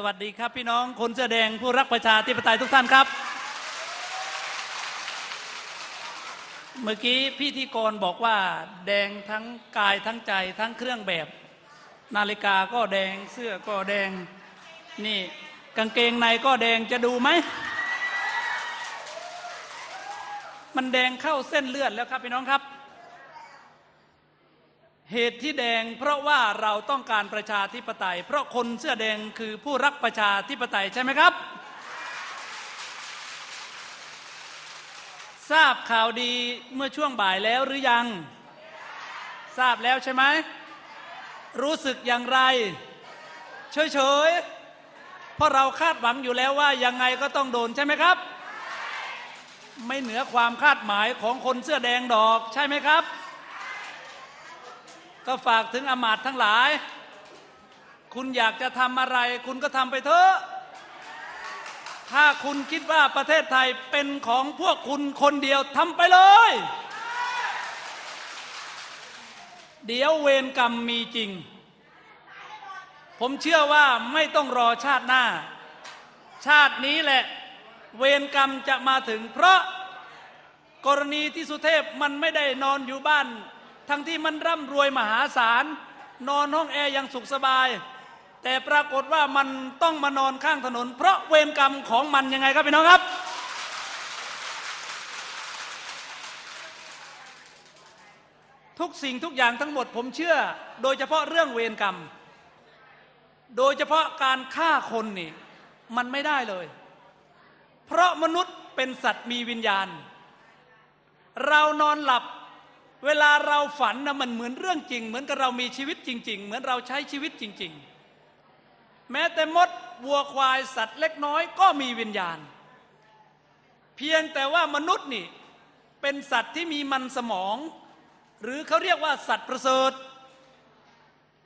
สวัสดีครับพี่น้องคนเสื้อแดงผู้รักประชาธิปไตยทุกท่านครับ เมื่อกี้พี่ที่กรบอกว่า แดงทั้งกายทั้งใจทั้งเครื่องแบบ นาฬิกาก็แดงเสื้อก็แดง นี่กางเกงในก็แดงจะดูไหม มันแดงเข้าเส้นเลือดแล้วครับพี่น้องครับ เหตุที่แดงเพราะว่าเราต้องการประชาธิปไตย เพราะคนเสื้อแดงคือผู้รักประชาธิปไตยใช่ไหมครับ ทราบข่าวดีเมื่อช่วงบ่ายแล้วหรือยัง ทราบแล้วใช่ไหม รู้สึกอย่างไร เฉยๆ เพราะเราคาดหวังอยู่แล้วว่ายังไงก็ต้องโดนใช่ไหมครับ ไม่เหนือความคาดหมายของคนเสื้อแดงดอกใช่ไหมครับ ก็ฝากถึงอมาตทั้งหลาย คุณอยากจะทำอะไร คุณก็ทำไปเถอะ ถ้าคุณคิดว่าประเทศไทยเป็นของพวกคุณคนเดียวทำไปเลย เดี๋ยวเวรกรรมมีจริง ผมเชื่อว่าไม่ต้องรอชาติหน้า ชาตินี้แหละ เวรกรรมจะมาถึงเพราะกรณีที่สุเทพมันไม่ได้นอนอยู่บ้าน ทั้งที่มันร่ำรวยมหาศาล นอนห้องแอร์อย่างสุขสบาย แต่ปรากฏว่ามันต้องมานอนข้างถนน เพราะเวรกรรมของมันยังไงครับพี่น้องครับ ทุกสิ่งทุกอย่างทั้งหมดผมเชื่อ โดยเฉพาะเรื่องเวรกรรม โดยเฉพาะการฆ่าคนนี่มันไม่ได้เลย เพราะมนุษย์เป็นสัตว์มีวิญญาณ เรานอนหลับ เวลาเราฝันนะมันเหมือนเรื่องจริง เหมือนกับเรามีชีวิตจริง ๆ เหมือนเราใช้ชีวิตจริง ๆ แม้แต่มดวัวควายสัตว์เล็กน้อยก็มีวิญญาณ เพียงแต่ว่ามนุษย์นี่เป็นสัตว์ที่มีมันสมอง หรือเขาเรียกว่าสัตว์ประเสริฐ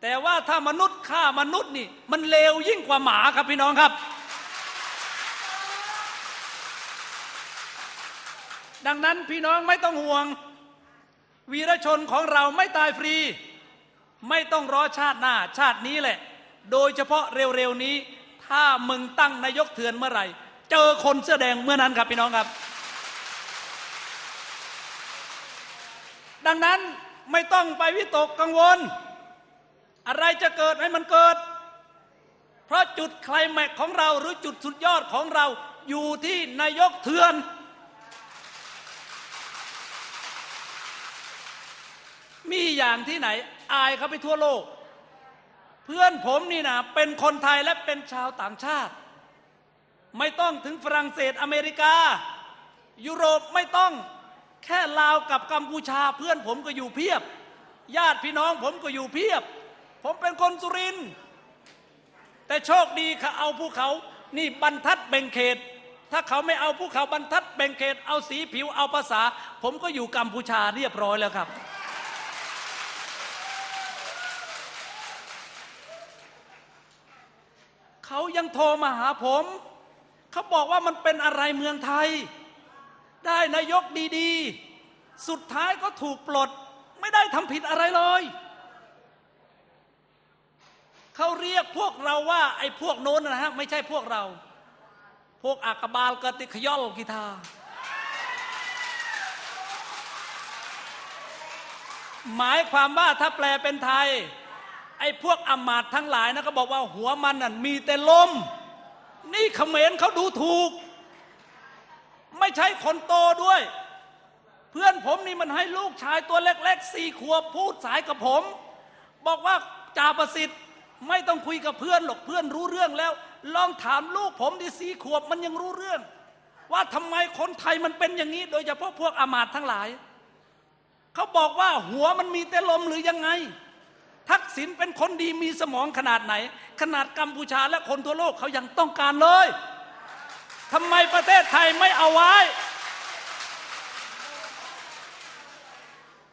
แต่ว่าถ้ามนุษย์ฆ่ามนุษย์นี่มันเลวยิ่งกว่าหมาครับพี่น้องครับ ดังนั้นพี่น้องไม่ต้องห่วง วีรชนของเราไม่ตายฟรี ไม่ต้องรอชาติหน้าชาตินี้แหละ โดยเฉพาะเร็วๆนี้ ถ้ามึงตั้งนายกเถื่อนเมื่อไหร่ เจอคนเสื้อแดงเมื่อนั้นครับพี่น้องครับ ดังนั้นไม่ต้องไปวิตกกังวล อะไรจะเกิดให้มันเกิด เพราะจุดไคลแม็กของเราหรือจุดสุดยอดของเราอยู่ที่นายกเถื่อน มีอย่างที่ไหน อายเขาไปทั่วโลก เพื่อนผมนี่นะเป็นคนไทยและเป็นชาวต่างชาติ ไม่ต้องถึงฝรั่งเศสอเมริกา ยุโรปไม่ต้องแค่ลาวกับกัมพูชาเพื่อนผมก็อยู่เพียบ ญาติพี่น้องผมก็อยู่เพียบ ผมเป็นคนสุรินทร์แต่โชคดีเขาเอาภูเขานี่บรรทัดแบ่งเขต ถ้าเขาไม่เอาภูเขาบรรทัดแบ่งเขต เอาสีผิวเอาภาษา ผมก็อยู่กัมพูชาเรียบร้อยแล้วครับ เขายังโทรมาหาผม เขาบอกว่ามันเป็นอะไรเมืองไทย ได้นายกดีๆ สุดท้ายก็ถูกปลด ไม่ได้ทำผิดอะไรเลย เขาเรียกพวกเราว่า ไอ้พวกโน้นนะฮะ ไม่ใช่พวกเรา พวกอากบาลกติขย่อลกีทาหมายความว่าถ้าแปลเป็นไทย ไอ้พวกอมาตย์ทั้งหลายนะก็บอกว่าหัวมันน่ะมีแต่ลม นี่เขมรเขาดูถูก ไม่ใช่คนโตด้วย เพื่อนผมนี่มันให้ลูกชายตัวเล็กๆสี่ขวบพูดสายกับผม บอกว่าจ่าประสิทธิ์ไม่ต้องคุยกับเพื่อนหรอกเพื่อนรู้เรื่องแล้ว ลองถามลูกผมดิสี่ขวบมันยังรู้เรื่อง ว่าทำไมคนไทยมันเป็นอย่างนี้ โดยเฉพาะพวกอามาตย์ทั้งหลาย เขาบอกว่าหัวมันมีแต่ลมหรือยังไง ทักษิณเป็นคนดีมีสมองขนาดไหน ขนาดกัมพูชาและคนทั่วโลกเขายังต้องการเลยทำไมประเทศไทยไม่เอาไว้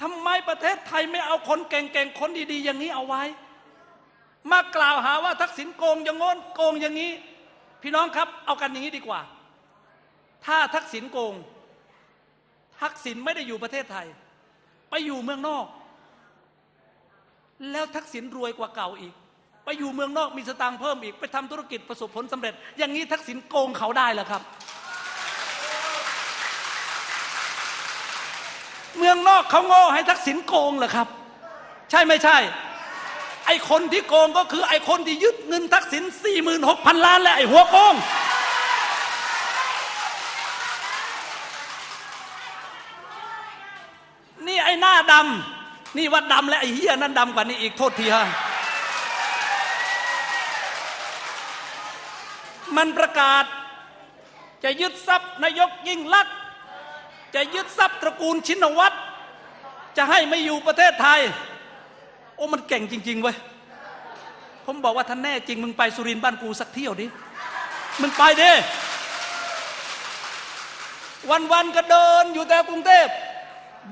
ทำไมประเทศไทยไม่เอาคนเก่งๆ คนดีๆ อย่างนี้เอาไว้ มากล่าวหาว่าทักษิณโกงอย่างโน้นโกงอย่างนี้ พี่น้องครับ เอากันอย่างนี้ดีกว่า ถ้าทักษิณโกง ทักษิณไม่ได้อยู่ประเทศไทย ไปอยู่เมืองนอก แล้วทักษิณรวยกว่าเก่าอีก ไปอยู่เมืองนอกมีสตางค์เพิ่มอีก ไปทำธุรกิจประสบผลสำเร็จ อย่างนี้ทักษิณโกงเขาได้เหรอครับ เมืองนอกเขาโง่ให้ทักษิณโกงเหรอครับ ใช่ไม่ใช่ ไอคนที่โกงก็คือไอคนที่ยึดเงินทักษิณ46,000 ล้านและไอหัวโกงนี่ไอ้หน้าดำ นี่ว่าดำและไอ้เฮียนั่นดำกว่านี้อีกโทษทีฮะมันประกาศ จะยึดทรัพย์นายกยิ่งลักษณ์จะยึดทรัพย์ตระกูลชินวัตรจะให้ไม่อยู่ประเทศไทย โอ้มันเก่งจริง ๆเว้ยผมบอกว่าท่านแน่จริง มึงไปสุรินทร์บ้านกูสักเที่ยวดิมึงไปดิวันๆก็เดินอยู่แต่กรุงเทพ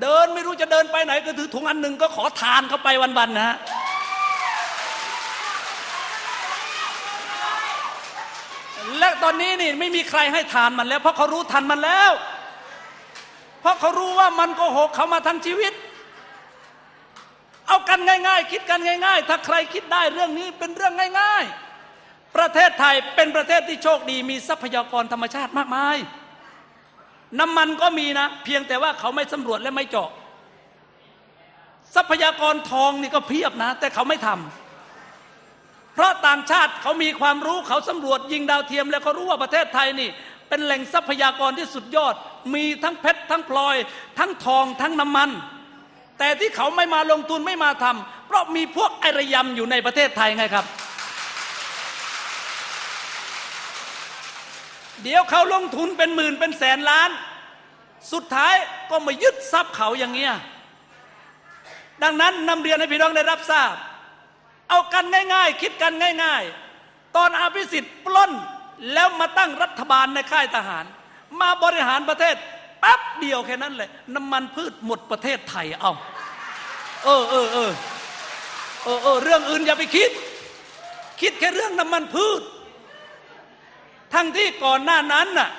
เดินไม่รู้จะเดินไปไหน ก็ถือถุงอันหนึ่งก็ขอทานเข้าไปวันๆนะฮะและตอนนี้นี่ไม่มีใครให้ทานมันแล้ว เพราะเขารู้ทันมันแล้ว เพราะเขารู้ว่ามันโกหกเขามาทั้งชีวิต เอากันง่าย ๆ คิดกันง่าย ๆ ถ้าใครคิดได้เรื่องนี้เป็นเรื่องง่าย ๆ ประเทศไทยเป็นประเทศที่โชคดีมีทรัพยากรธรรมชาติมากมาย น้ำมันก็มีนะ เพียงแต่ว่าเขาไม่สำรวจและไม่เจาะ ทรัพยากรทองนี่ก็เพียบนะ แต่เขาไม่ทำเพราะต่างชาติเขามีความรู้เขาสำรวจยิงดาวเทียม แล้วเขารู้ว่าประเทศไทยนี่ เป็นแหล่งทรัพยากรที่สุดยอด มีทั้งเพชรทั้งพลอย ทั้งทองทั้งน้ำมัน แต่ที่เขาไม่มาลงทุนไม่มาทำเพราะมีพวกไอระยำอยู่ในประเทศไทยไงครับ เดี๋ยวเขาลงทุนเป็นหมื่นเป็นแสนล้าน สุดท้ายก็มายึดทรัพย์เขาอย่างเงี้ยดังนั้นนำเรียนให้พี่น้องได้รับทราบ เอากันง่ายๆ คิดกันง่ายๆ ตอนอภิสิทธิ์ปล้นแล้วมาตั้งรัฐบาลในค่ายทหาร มาบริหารประเทศแป๊บเดียวแค่นั้นเลยน้ำมันพืชหมดประเทศไทยเอาเออเออเออเออเออเรื่องอื่นอย่าไปคิด คิดแค่เรื่องน้ำมันพืช ทั้งที่ก่อนหน้านั้นน่ะ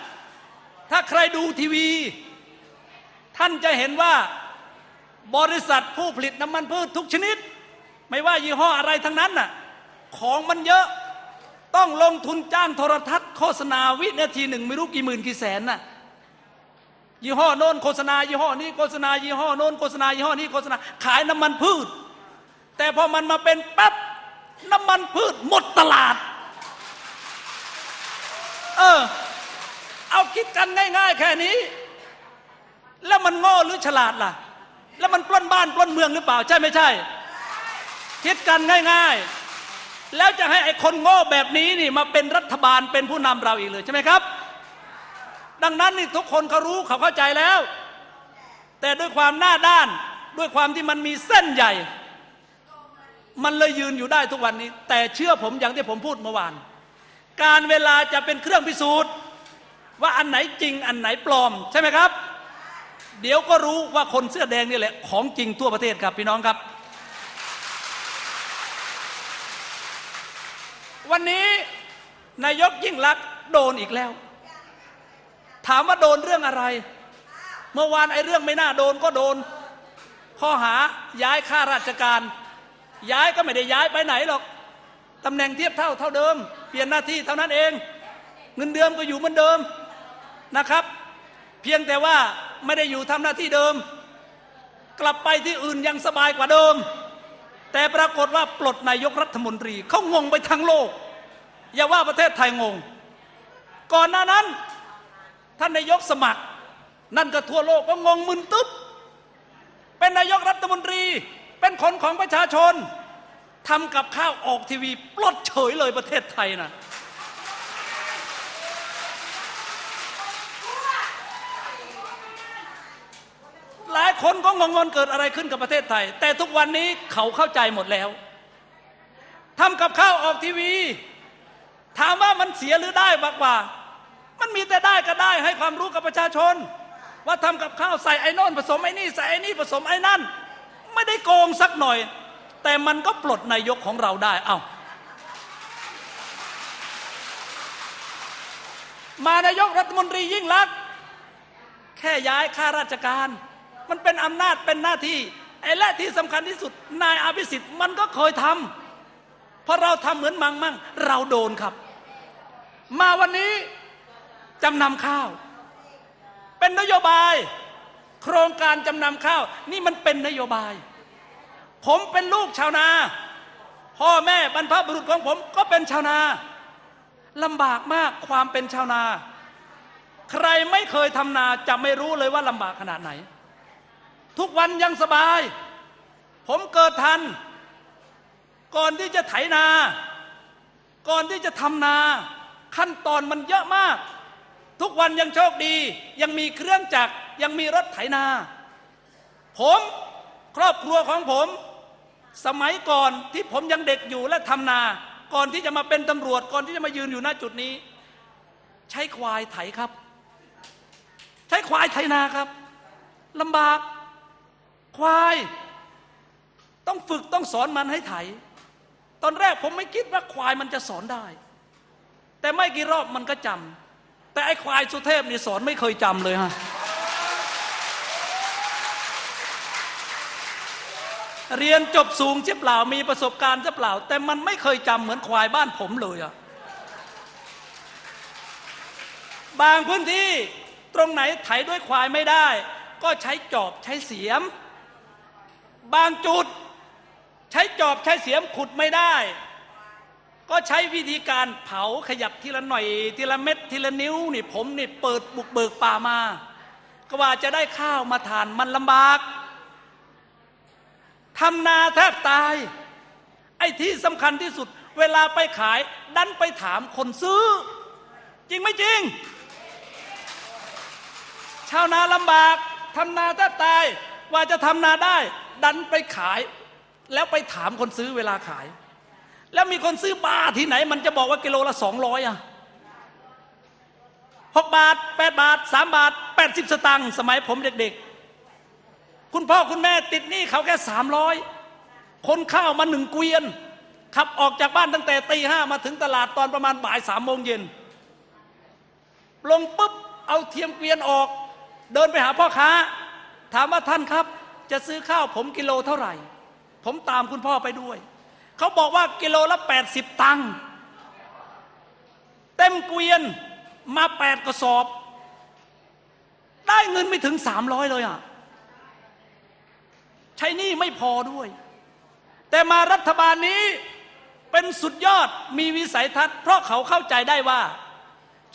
ถ้าใครดูทีวี ท่านจะเห็นว่าบริษัทผู้ผลิตน้ำมันพืชทุกชนิด ไม่ว่ายี่ห้ออะไรทั้งนั้นน่ะของมันเยอะต้องลงทุนจ้างโทรทัศน์โฆษณาวินาทีหนึ่งไม่รู้กี่หมื่นกี่แสนน่ะยี่ห้อโน้นโฆษณายี่ห้อนี้โฆษณายี่ห้อโน้นโฆษณายี่ห้อนี้โฆษณาขายน้ำมันพืช แต่พอมันมาเป็นปั๊บน้ำมันพืชหมดตลาด เออ เอาคิดกันง่ายๆแค่นี้ แล้วมันโง่หรือฉลาดล่ะ แล้วมันปล้นบ้านปล้นเมืองหรือเปล่าใช่ไม่ใช่ คิดกันง่ายๆ แล้วจะให้ไอ้คนโง่แบบนี้นี่มาเป็นรัฐบาลเป็นผู้นำเราอีกเลยใช่ไหมครับ ดังนั้นนี่ทุกคนเขารู้เขาเข้าใจแล้ว แต่ด้วยความหน้าด้านด้วยความที่มันมีเส้นใหญ่ มันเลยยืนอยู่ได้ทุกวันนี้ แต่เชื่อผมอย่างที่ผมพูดเมื่อวาน การเวลาจะเป็นเครื่องพิสูจน์ ว่าอันไหนจริงอันไหนปลอม ใช่ไหมครับ เดี๋ยวก็รู้ว่าคนเสื้อแดงนี่แหละ ของจริงทั่วประเทศครับพี่น้องครับ วันนี้นายกยิ่งลักษณ์โดนอีกแล้ว ถามว่าโดนเรื่องอะไร เมื่อวานไอ้เรื่องไม่น่าโดนก็โดน ข้อหาย้ายข้าราชการ ย้ายก็ไม่ได้ย้ายไปไหนหรอก ตำแหน่งเทียบเท่าเท่าเดิม เปลี่ยนหน้าที่เท่านั้นเอง เงินเดือนก็อยู่เหมือนเดิมนะครับ เพียงแต่ว่าไม่ได้อยู่ทำหน้าที่เดิม กลับไปที่อื่นยังสบายกว่าเดิม แต่ปรากฏว่าปลดนายกรัฐมนตรีเขางงไปทั้งโลก อย่าว่าประเทศไทยงง ก่อนหน้านั้น ท่านนายกสมัคร นั่นก็ทั่วโลกก็งงมึนตึ๊บเป็นนายกรัฐมนตรี เป็นคนของประชาชน ทำกับข้าวออกทีวีปลดเฉยเลยประเทศไทยนะหลายคนก็งงๆเกิดอะไรขึ้นกับประเทศไทย แต่ทุกวันนี้เขาเข้าใจหมดแล้วทำกับข้าวออกทีวี ถามว่ามันเสียหรือได้มากกว่า มันมีแต่ได้ก็ได้ให้ความรู้กับประชาชน ว่าทำกับข้าวใส่ไอ้นนผสมไอ้นี่ใส่ไอ้นี่ผสมไอ้นั่น ไม่ได้โกงสักหน่อย แต่มันก็ปลดนายกของเราได้ เอา้ามานายกรัฐมนตรียิ่งลักษณ์แค่ย้ายข้าราชการ มันเป็นอำนาจเป็นหน้าที่ไอ้และที่สำคัญที่สุด นายอภิสิทธิ์มันก็เคยทำเพอเราทำเหมือนมังมั่งเราโดนครับ มาวันนี้จำนำข้าว เป็นนโยบาย โครงการจำนำข้าว นี่มันเป็นนโยบาย ผมเป็นลูกชาวนา พ่อแม่บรรพบุรุษของผมก็เป็นชาวนาลำบากมากความเป็นชาวนา ใครไม่เคยทำนาจะไม่รู้เลยว่าลำบากขนาดไหน ทุกวันยังสบาย ผมเกิดทัน ก่อนที่จะไถนา ก่อนที่จะทำนา ขั้นตอนมันเยอะมาก ทุกวันยังโชคดี ยังมีเครื่องจักรยังมีรถไถนา ผมครอบครัวของผม สมัยก่อนที่ผมยังเด็กอยู่และทำนา ก่อนที่จะมาเป็นตำรวจ ก่อนที่จะมายืนอยู่หน้าจุดนี้ ใช้ควายไถครับ ใช้ควายไถนาครับลำบาก ควาย ต้องฝึกต้องสอนมันให้ไถ ตอนแรกผมไม่คิดว่าควายมันจะสอนได้ แต่ไม่กี่รอบมันก็จำแต่ไอ้ควายสุเทพนี่สอนไม่เคยจำเลยฮะ เรียนจบสูงเจ็บเปล่ามีประสบการณ์เจ็บเปล่า แต่มันไม่เคยจำเหมือนควายบ้านผมเลยอะบางพื้นที่ตรงไหนไถด้วยควายไม่ได้ ก็ใช้จอบใช้เสียม บางจุดใช้จอบใช้เสียมขุดไม่ได้ ก็ใช้วิธีการเผาขยับทีละหน่อย ทีละเม็ดทีละนิ้วนี่ผมนี่เปิดบุกเบิกป่ามา ก็ว่าจะได้ข้าวมาทานมันลำบาก ทำนาแทบตาย ไอ้ที่สำคัญที่สุด เวลาไปขาย ดันไปถามคนซื้อ จริงไม่จริง ชาวนาลำบากทำนาแทบตาย ว่าจะทำนาได้ ดันไปขาย แล้วไปถามคนซื้อเวลาขาย แล้วมีคนซื้อบ้าที่ไหน มันจะบอกว่ากิโลละสองร้อยอะหกบาทแปดบาทสามบาทแปดสิบสตังค์สมัยผมเด็กๆ คุณพ่อคุณแม่ติดหนี้เขาแค่สามร้อยคนข้าวมาหนึ่งเกวียน ขับออกจากบ้านตั้งแต่ตีห้ามาถึงตลาดตอนประมาณบ่ายสามโมงเย็น ลงปุ๊บเอาเทียมเกวียนออก เดินไปหาพ่อค้า ถามว่าท่านครับ จะซื้อข้าวผมกิโลเท่าไหร่ ผมตามคุณพ่อไปด้วย เขาบอกว่ากิโลละ 80 ตังค์เต็มเกวียนมาแปดกระสอบ ได้เงินไม่ถึง 300 เลยอะ ใช้หนี่ไม่พอด้วย แต่มารัฐบาลนี้เป็นสุดยอดมีวิสัยทัศน์เพราะเขาเข้าใจได้ว่า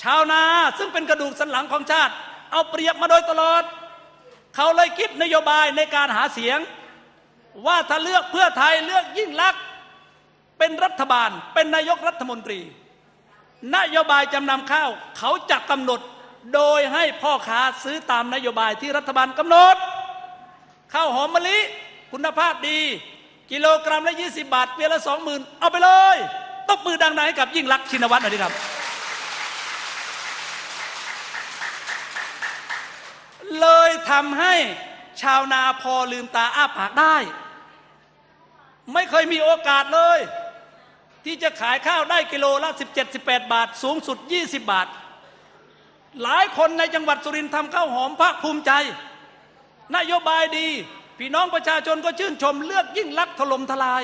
ชาวนาซึ่งเป็นกระดูกสันหลังของชาติ เอาเปรียบมาโดยตลอด เขาเลยคิดนโยบายในการหาเสียง ว่าถ้าเลือกเพื่อไทยเลือกยิ่งลักษณ์เป็นรัฐบาล เป็นนายกรัฐมนตรี นโยบายจำนำข้าว เขาจะกำหนดโดยให้พ่อค้าซื้อตามนโยบายที่รัฐบาลกำหนด ข้าวหอมมะลิ คุณภาพดี กิโลกรัมละ 20 บาทเวียละ20,000เอาไปเลยตบมือดังๆให้กับยิ่งลักชินวัตรหน่อยดีครับ เลยทำให้ชาวนาพอลืมตาอ้าปากได้ ไม่เคยมีโอกาสเลย ที่จะขายข้าวได้กิโลละ 17-18 บาท สูงสุด 20 บาท หลายคนในจังหวัดสุรินทร์ทำข้าวหอมภาคภูมิใจ นโยบายดี พี่น้องประชาชนก็ชื่นชมเลือกยิ่งลักษณ์ถล่มทลาย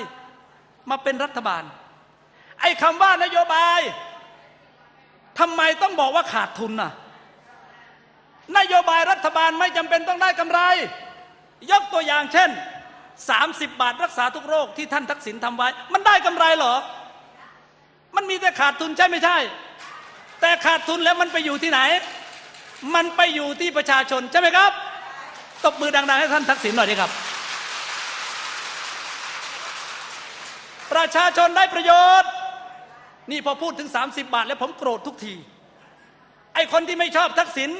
มาเป็นรัฐบาล ไอ้คำว่านโยบายทำไมต้องบอกว่าขาดทุนน่ะนโยบายรัฐบาลไม่จำเป็นต้องได้กำไร ยกตัวอย่างเช่น 30 บาทรักษาทุกโรคที่ท่านทักษิณทำไว้ มันได้กำไรเหรอ มันมีแต่ขาดทุนใช่ไม่ใช่ แต่ขาดทุนแล้วมันไปอยู่ที่ไหน มันไปอยู่ที่ประชาชนใช่ไหมครับ ตบมือดัง ๆ ให้ท่านทักษิณหน่อยดีครับ ประชาชนได้ประโยชน์ นี่พอพูดถึง 30 บาทแล้วผมโกรธทุกที ไอ้คนที่ไม่ชอบทักษิณ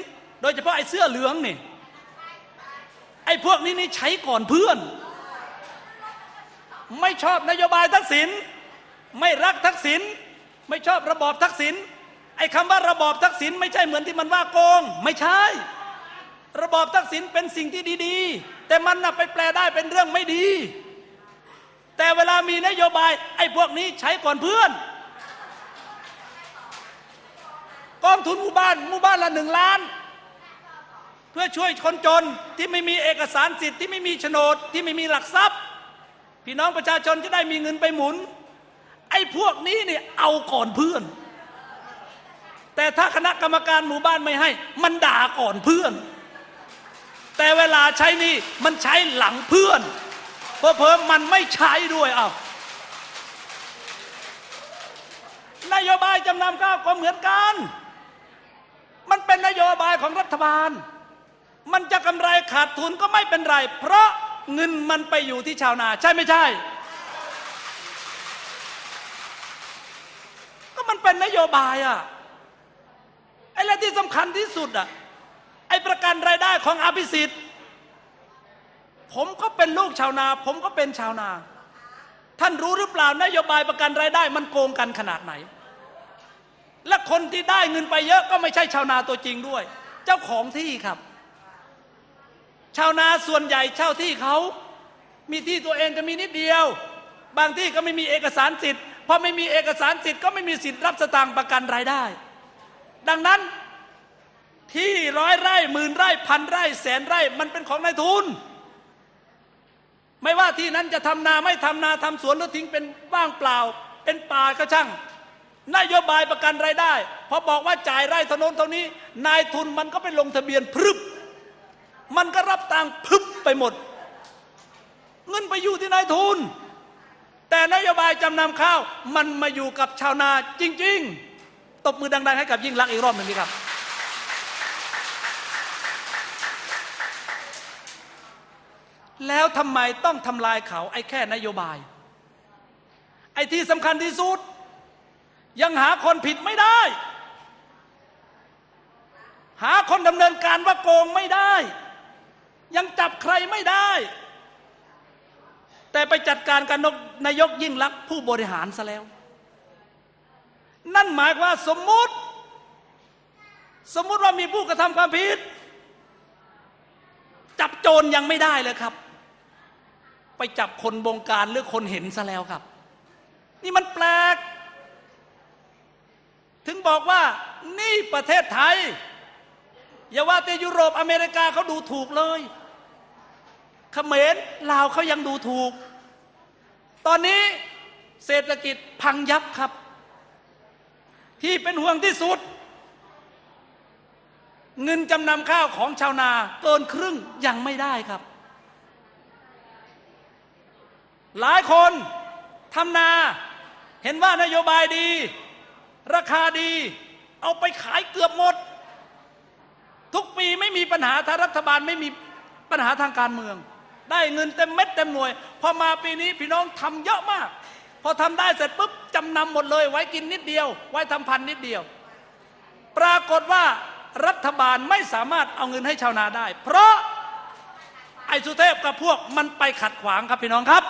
โดยเฉพาะไอ้เสื้อเหลืองนี่ ไอ้พวกนี้นี่ใช้ก่อนเพื่อน ไม่ชอบนโยบายทักษิณไม่รักทักษิณไม่ชอบระบอบทักษิณไอ้คำว่าระบอบทักษิณไม่ใช่เหมือนที่มันว่าโกง ไม่ใช่ ระบอบทักษิณเป็นสิ่งที่ดีๆ แต่มันน่ะไปแปลได้เป็นเรื่องไม่ดี แต่เวลามีนโยบายไอ้พวกนี้ใช้ก่อนเพื่อน กองทุนหมู่บ้านหมู่บ้านละหนึ่งล้าน เพื่อช่วยคนจนที่ไม่มีเอกสารสิทธิ์ที่ไม่มีโฉนดที่ไม่มีหลักทรัพย์ พี่น้องประชาชนจะได้มีเงินไปหมุน ไอ้พวกนี้เนี่ยเอาก่อนเพื่อน แต่ถ้าคณะกรรมการหมู่บ้านไม่ให้ มันด่าก่อนเพื่อน แต่เวลาใช้นี่มันใช้หลังเพื่อน เพอเพอๆมันไม่ใช้ด้วยเอานโยบายจำนำข้าวก็เหมือนกัน มันเป็นนโยบายของรัฐบาล มันจะกำไรขาดทุนก็ไม่เป็นไร เพราะเงินมันไปอยู่ที่ชาวนา ใช่ไม่ใช่ ก็มันเป็นนโยบายอะไอ้และที่สำคัญที่สุดอะ ไอ้ประกันรายได้ของอภิสิทธิ์ ผมก็เป็นลูกชาวนา ผมก็เป็นชาวนา ท่านรู้หรือเปล่านโยบายประกันรายได้มันโกงกันขนาดไหน และคนที่ได้เงินไปเยอะก็ไม่ใช่ชาวนาตัวจริงด้วย เจ้าของที่ครับ ชาวนาส่วนใหญ่เช่าที่เขามีที่ตัวเองจะมีนิดเดียว บางที่ก็ไม่มีเอกสารสิทธิ์พอไม่มีเอกสารสิทธิ์ก็ไม่มีสิทธิ์รับสตางค์ประกันรายได้ ดังนั้น ที่ร้อยไร่หมื่นไร่พันไร่แสนไร่ มันเป็นของนายทุน ไม่ว่าที่นั้นจะทำนาไม่ทำนาทำสวนหรือทิ้งเป็นว่างเปล่า เป็นป่าก็ช่าง นโยบายประกันรายได้พอบอกว่าจ่ายไร่ถนนเท่านี้ นายทุนมันก็ไปลงทะเบียนพรึบ มันก็รับตังค์พึบไปหมด เงินไปอยู่ที่นายทุน แต่นโยบายจำนำข้าว มันมาอยู่กับชาวนาจริง ๆ ตบมือดัง ๆ ให้กับยิ่งรักอีกรอบหนึ่งดีครับ แล้วทำไมต้องทำลายเขาไอ้แค่นโยบาย ไอ้ที่สำคัญที่สุด ยังหาคนผิดไม่ได้ หาคนดำเนินการว่าโกงไม่ได้ ยังจับใครไม่ได้ แต่ไปจัดการกับนายกยิ่งลักษณ์ผู้บริหารซะแล้ว นั่นหมายว่าสมมุติ สมมุติว่ามีผู้กระทำความผิดจับโจรยังไม่ได้เลยครับ ไปจับคนบงการหรือคนเห็นซะแล้วครับ นี่มันแปลก ถึงบอกว่านี่ประเทศไทย อย่าว่าแต่ยุโรปอเมริกาเขาดูถูกเลยเขมรลาวเขายังดูถูก ตอนนี้เศรษฐกิจพังยับครับ ที่เป็นห่วงที่สุด เงินจำนำข้าวของชาวนาเกินครึ่งยังไม่ได้ครับ หลายคนทำนาเห็นว่านโยบายดี ราคาดี เอาไปขายเกือบหมด ทุกปีไม่มีปัญหาถ้ารัฐบาลไม่มีปัญหาทางการเมือง ได้เงินเต็มเม็ดเต็มหน่วย พอมาปีนี้พี่น้องทำเยอะมาก พอทำได้เสร็จปุ๊บจำนำหมดเลย ไว้กินนิดเดียว ไว้ทำพันนิดเดียว ปรากฏว่ารัฐบาลไม่สามารถเอาเงินให้ชาวนาได้ เพราะไอ้สุเทพกับพวกมันไปขัดขวางครับพี่น้องครับ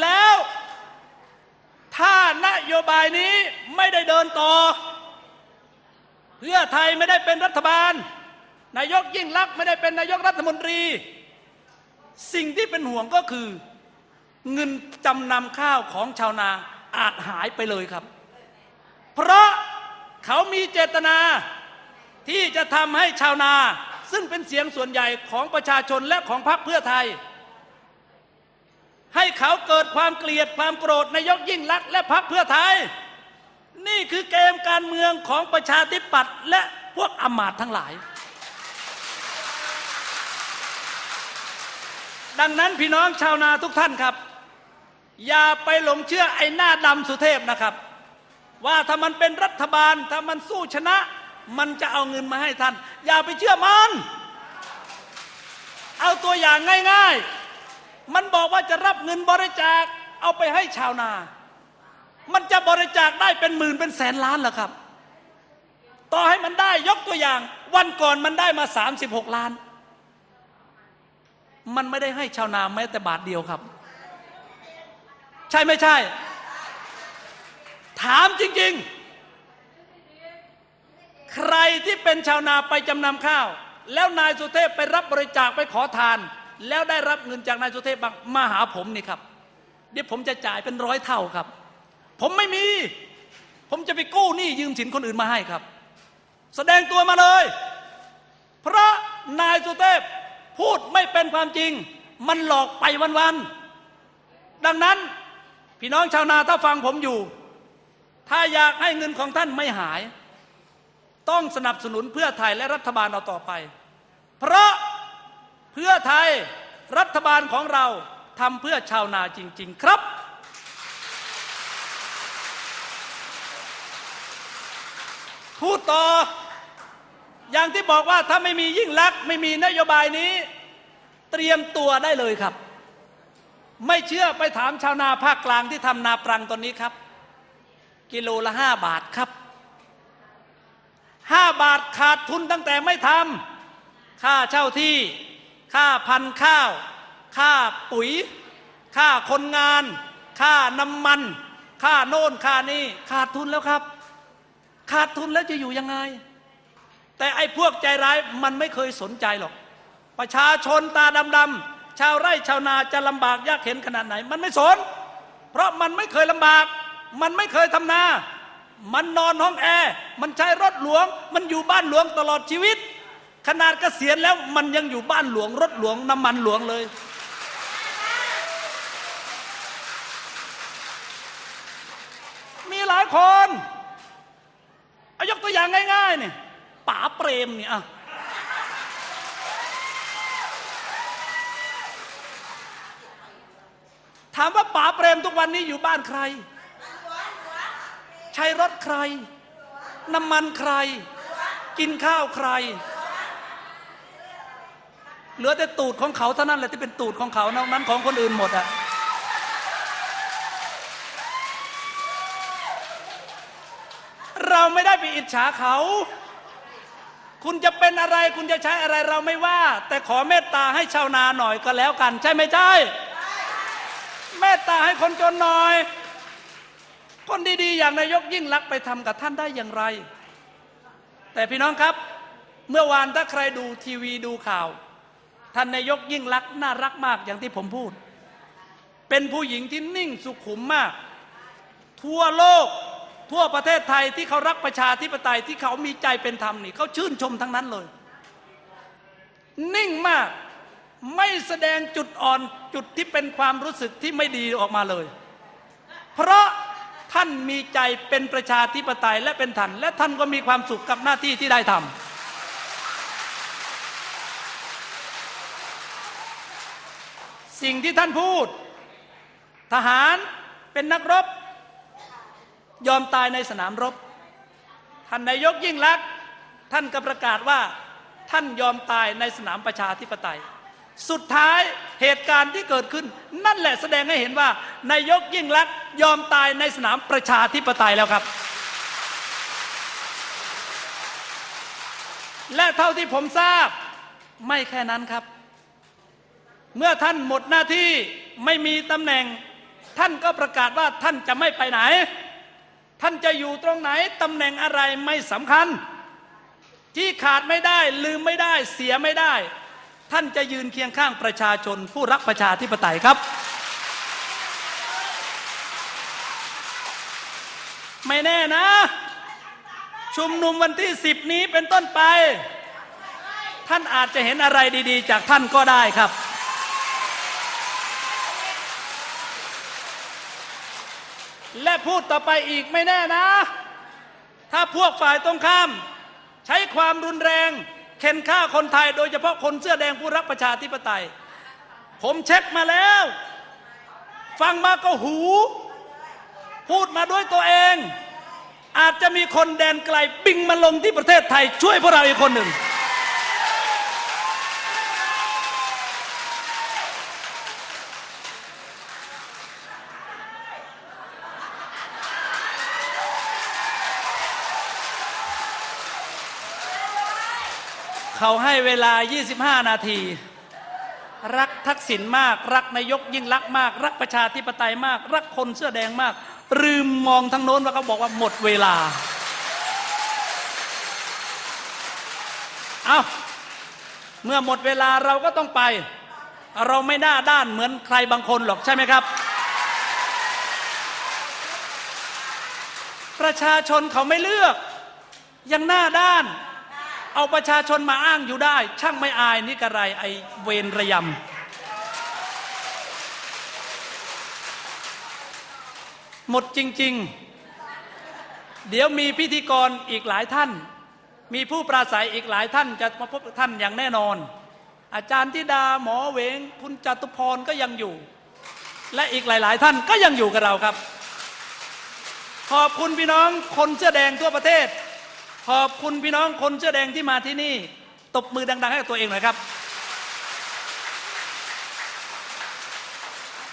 แล้วถ้านโยบายนี้ไม่ได้เดินต่อ เพื่อไทยไม่ได้เป็นรัฐบาล นายกยิ่งลักษณ์ไม่ได้เป็นนายกรัฐมนตรี สิ่งที่เป็นห่วงก็คือ เงินจำนำข้าวของชาวนาอาจหายไปเลยครับ เพราะเขามีเจตนาที่จะทำให้ชาวนา ซึ่งเป็นเสียงส่วนใหญ่ของประชาชนและของพรรคเพื่อไทย ให้เขาเกิดความเกลียดความโกรธนายกยิ่งลักษณ์และพรรคเพื่อไทย นี่คือเกมการเมืองของประชาธิปัตย์และพวกอมาตย์ทั้งหลาย ดังนั้นพี่น้องชาวนาทุกท่านครับ อย่าไปหลงเชื่อไอ้หน้าดำสุเทพนะครับ ว่าถ้ามันเป็นรัฐบาลถ้ามันสู้ชนะ มันจะเอาเงินมาให้ท่าน อย่าไปเชื่อมัน เอาตัวอย่างง่าย ๆ มันบอกว่าจะรับเงินบริจาคเอาไปให้ชาวนา มันจะบริจาคได้เป็นหมื่นเป็นแสนล้านเหรอครับ ต่อให้มันได้ยกตัวอย่าง วันก่อนมันได้มา 36 ล้าน มันไม่ได้ให้ชาวนาแม้แต่บาทเดียวครับ ใช่ไม่ใช่ ถามจริง ๆ ใครที่เป็นชาวนาไปจำนำข้าว แล้วนายสุเทพไปรับบริจาคไปขอทาน แล้วได้รับเงินจากนายสุเทพบางมาหาผมนี่ครับ เดี๋ยวผมจะจ่ายเป็นร้อยเท่าครับ ผมไม่มี ผมจะไปกู้หนี้ยืมสินคนอื่นมาให้ครับ แสดงตัวมาเลยเพราะนายสุเทพพูดไม่เป็นความจริง มันหลอกไปวันๆดังนั้นพี่น้องชาวนาถ้าฟังผมอยู่ ถ้าอยากให้เงินของท่านไม่หาย ต้องสนับสนุนเพื่อไทยและรัฐบาลเราต่อไป เพราะ เพื่อไทยรัฐบาลของเราทำเพื่อชาวนาจริง ๆ ครับ พูดต่อ อย่างที่บอกว่าถ้าไม่มียิ่งลักษณ์ไม่มีนโยบายนี้ เตรียมตัวได้เลยครับ ไม่เชื่อไปถามชาวนาภาคกลางที่ทำนาปรังตอนนี้ครับ กิโลละห้าบาทครับห้าบาทขาดทุนตั้งแต่ไม่ทำค่าเช่าที่ ค่าพันข้าว ค่าปุ๋ย ค่าคนงาน ค่าน้ำมัน ค่าโน่นค่านี่ขาดทุนแล้วครับ ขาดทุนแล้วจะอยู่ยังไง แต่ไอ้พวกใจร้ายมันไม่เคยสนใจหรอก ประชาชนตาดำๆชาวไร่ชาวนาจะลำบากยากเข็นขนาดไหน มันไม่สน เพราะมันไม่เคยลำบาก มันไม่เคยทำนา มันนอนห้องแอร์ มันใช้รถหลวง มันอยู่บ้านหลวงตลอดชีวิต ขนาดเกษียณแล้วมันยังอยู่บ้านหลวงรถหลวงน้ำมันหลวงเลย มีหลายคนอายกตัวอย่างง่ายๆเนี่ยป๋าเปรมเนี่ยถามว่าป๋าเปรมทุกวันนี้อยู่บ้านใคร ใช้รถใคร น้ำมันใคร กินข้าวใคร เหลือแต่ตูดของเขาเท่านั้นแหละที่เป็นตูดของเขานอกนั้นของคนอื่นหมดอะเราไม่ได้ไปอิจฉาเขา คุณจะเป็นอะไรคุณจะใช้อะไรเราไม่ว่า แต่ขอเมตตาให้ชาวนาหน่อยก็แล้วกัน ใช่ไหมใช่เมตตาให้คนจนหน่อย คนดีๆ อย่างนายกยิ่งรักไปทำกับท่านได้อย่างไร แต่พี่น้องครับ เมื่อวานถ้าใครดูทีวีดูข่าว ท่านนายกยิ่งรักน่ารักมากอย่างที่ผมพูด เป็นผู้หญิงที่นิ่งสุขุมมาก ทั่วโลก ทั่วประเทศไทยที่เขารักประชาธิปไตยที่เขามีใจเป็นธรรมนี่เขาชื่นชมทั้งนั้นเลย นิ่งมากไม่แสดงจุดอ่อนจุดที่เป็นความรู้สึกที่ไม่ดีออกมาเลย เพราะท่านมีใจเป็นประชาธิปไตยและเป็นทันและท่านก็มีความสุขกับหน้าที่ที่ได้ทำ สิ่งที่ท่านพูด ทหารเป็นนักรบ ยอมตายในสนามรบ ท่านนายกยิ่งลักษณ์ท่านก็ประกาศว่าท่านยอมตายในสนามประชาธิปไตย สุดท้ายเหตุการณ์ที่เกิดขึ้น นั่นแหละแสดงให้เห็นว่านายกยิ่งลักษณ์ยอมตายในสนามประชาธิปไตยแล้วครับ และเท่าที่ผมทราบไม่แค่นั้นครับ เมื่อท่านหมดหน้าที่ไม่มีตำแหน่ง ท่านก็ประกาศว่าท่านจะไม่ไปไหน ท่านจะอยู่ตรงไหนตำแหน่งอะไรไม่สำคัญ ที่ขาดไม่ได้ลืมไม่ได้เสียไม่ได้ ท่านจะยืนเคียงข้างประชาชน ผู้รักประชาธิปไตยครับ ไม่แน่นะ ชุมนุมวันที่สิบนี้เป็นต้นไป ท่านอาจจะเห็นอะไรดี ๆ จากท่านก็ได้ครับ และพูดต่อไปอีกไม่แน่นะ ถ้าพวกฝ่ายตรงข้าม ใช้ความรุนแรงเข็นฆ่าคนไทย โดยเฉพาะคนเสื้อแดงผู้รักประชาธิปไตย ผมเช็คมาแล้ว ฟังมาก็หู พูดมาด้วยตัวเอง อาจจะมีคนแดนไกล บิงมาลงที่ประเทศไทย ช่วยพวกเราอีกคนหนึ่ง เขาให้เวลา 25 นาที รักทักษิณมาก รักนายกยิ่งรักมาก รักประชาธิปไตยมาก รักคนเสื้อแดงมาก ลืมมองทางโน้นว่าเขาบอกว่าหมดเวลา เอาเมื่อหมดเวลาเราก็ต้องไป เราไม่น้าด้านเหมือนใครบางคนหรอกใช่ไหมครับ ประชาชนเขาไม่เลือก ยังหน้าด้าน เอาประชาชนมาอ้างอยู่ได้ ช่างไม่อายนี่กระไรไอเวรระยำหมดจริง ๆ เดี๋ยวมีพิธีกรอีกหลายท่าน มีผู้ปราศัยอีกหลายท่านจะมาพบท่านอย่างแน่นอน อาจารย์ทิดาหมอเวง คุณจตุพรก็ยังอยู่ และอีกหลาย ๆ ท่านก็ยังอยู่กับเราครับ ขอบคุณพี่น้องคนเสื้อแดงทั่วประเทศ ขอบคุณพี่น้องคนเสื้อแดงที่มาที่นี่ ตบมือดัง ๆ ให้กับตัวเองหน่อยครับ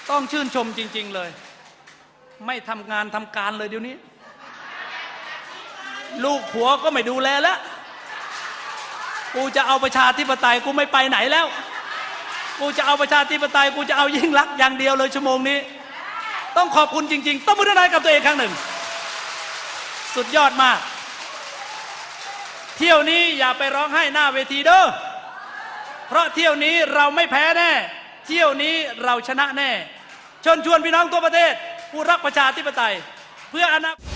ต้องชื่นชมจริง ๆเลย ไม่ทำงานทำการเลยเดี๋ยวนี้ ลูกผัวก็ไม่ดูแลแล้ว กูจะเอาประชาธิปไตยกูไม่ไปไหนแล้ว กูจะเอาประชาธิปไตยกูจะเอายิ่งรักอย่างเดียวเลยชั่วโมงนี้ ต้องขอบคุณจริง ๆ ต้องมือดังๆกับตัวเองครั้งหนึ่ง สุดยอดมาก เที่ยวนี้อย่าไปร้องไห้หน้าเวทีเด้อเพราะเที่ยวนี้เราไม่แพ้แน่ เที่ยวนี้เราชนะแน่เชิญชวนพี่น้องทั่วประเทศผู้รักประชาธิปไตย เพื่ออนาคต